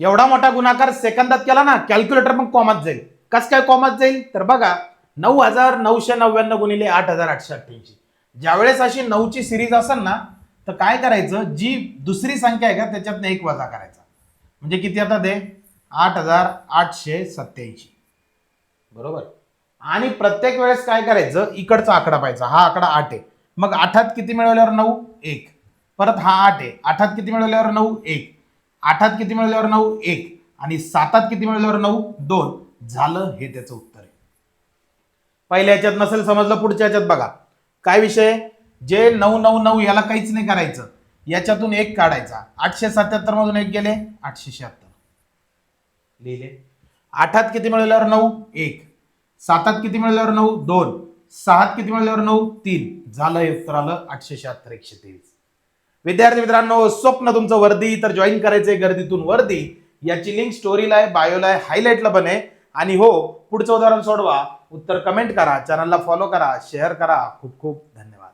एवढा मोठा गुणाकार सेकंदात केला ना कॅल्क्युलेटर पण कॉमात जाईल. कस काय कॉमात जाईल? तर बघा नऊ हजार नऊशे नव्याण्णव गुणिले आठ हजार आठशे अठ्ठ्याऐंशी. ज्यावेळेस अशी नऊची सिरीज असेल ना तर काय करायचं? जी दुसरी संख्या आहे का त्याच्यातनं एक वजा करायचा. म्हणजे किती आता ते? आठ हजार आठशे सत्त्याऐंशी. बरोबर? आणि प्रत्येक वेळेस काय करायचं? इकडचा आकडा पाहायचा. हा आकडा आठ आहे. मग आठात किती मिळवल्यावर नऊ? एक. परत हा आठ आहे. आठात किती मिळवल्यावर नऊ? एक. आठात किती मिळवल्यावर नऊ? एक. आणि सातात किती मिळवल्यावर नऊ? दोन. झालं हे त्याचं उत्तर आहे. पहिल्या याच्यात नसेल समजलं पुढच्या याच्यात बघा. काय विषय? जे नऊ नऊ नऊ याला काहीच नाही करायचं. याच्यातून एक काढायचा. आठशे सत्याहत्तर मधून एक गेले आठशे शहात्तर. लिहिले. आठात किती मिळवल्यावर नऊ? एक. सातात किती मिळवल्यावर नऊ? दोन. सहात किती मिळवल्यावर नऊ? तीन. झालं हे उत्तर आलं आठशे शहात्तर एकशे तेवीस. विद्यार्थी मित्रांनो स्वप्न तुमचं वर्दी तर जॉईन करायचंय गर्दीतून वर्दी. याची लिंक स्टोरीला आहे बायोला आहे हायलाईटला पण आहे. आणि हो पुढचं उदाहरण सोडवा. उत्तर कमेंट करा चॅनलला फॉलो करा शेअर करा. खूप खूप धन्यवाद.